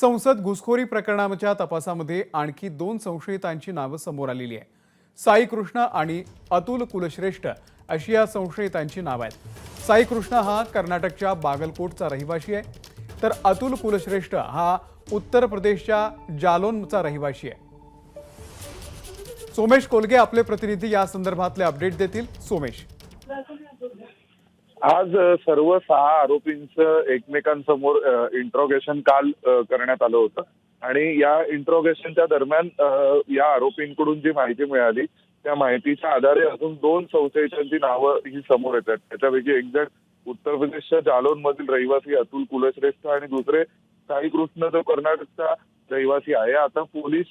संसद घुसखोरी प्रकरणाच्या तपासामध्ये आणखी दोन संशयितांची नावं समोर आलेली आहे साई कृष्ण आणि अतुल कुलश्रेष्ठ अशी या संशयितांची नावं आहेत. साई कृष्ण हा कर्नाटकच्या बागलकोटचा रहिवाशी आहे. तर अतुल कुलश्रेष्ठ हा उत्तर प्रदेशच्या जालोनचा रहिवाशी आहे. सोमेश कोलगे आपले प्रतिनिधी या संदर्भातले अपडेट देतील. सोमेश. आज सर्व सहा आरोपींचं एकमेकांसमोर इंट्रोगेशन काल करण्यात आलं होतं. आणि या इंट्रोगेशनच्या दरम्यान या आरोपींकडून जी माहिती मिळाली त्या माहितीच्या आधारे अजून दोन संशयितांची नावं ही समोर येतात. त्याच्यापैकी एक जण उत्तर प्रदेशच्या जालोन मधील रहिवासी अतुल कुलश्रेष्ठ आणि दुसरे साई कृष्ण जो कर्नाटकचा रहिवासी आहे. आता पोलीस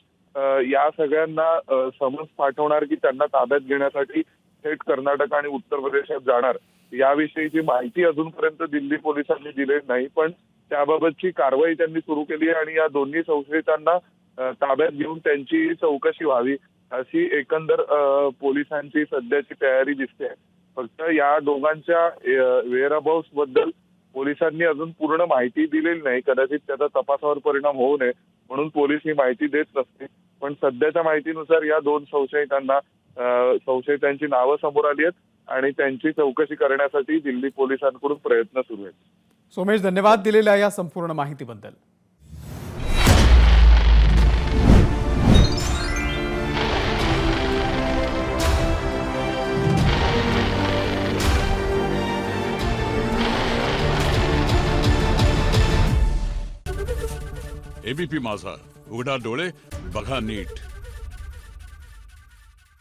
या सगळ्यांना समज समन्स पाठवणार की त्यांना ताब्यात घेण्यासाठी थेट कर्नाटक आणि उत्तर प्रदेशात जाणार याविषयीची माहिती अजूनपर्यंत दिल्ली पोलिसांनी दिलेली नाही पण त्याबाबतची कारवाई त्यांनी सुरू केली आहे आणि या दोन्ही संशयितांना ताब्यात घेऊन त्यांची चौकशी व्हावी अशी एकंदर पोलिसांची सध्याची तयारी दिसते. फक्त या दोघांच्या वेअरअबाउट्सबद्दल पोलिसांनी अजून पूर्ण माहिती दिलेली नाही. कदाचित त्याचा तपासावर परिणाम होऊ नये म्हणून पोलीस ही माहिती देत नसते पण सध्याच्या माहितीनुसार या दोन संशयितांना संशयितांची नावं समोर आली आहेत आणि त्यांची चौकशी करण्यासाठी दिल्ली पोलिसांकडून प्रयत्न सुरू आहेत. सोमेश धन्यवाद दिलेल्या या संपूर्ण माहितीबद्दल. एबीपी माझा. उघडा डोळे बघा नीट.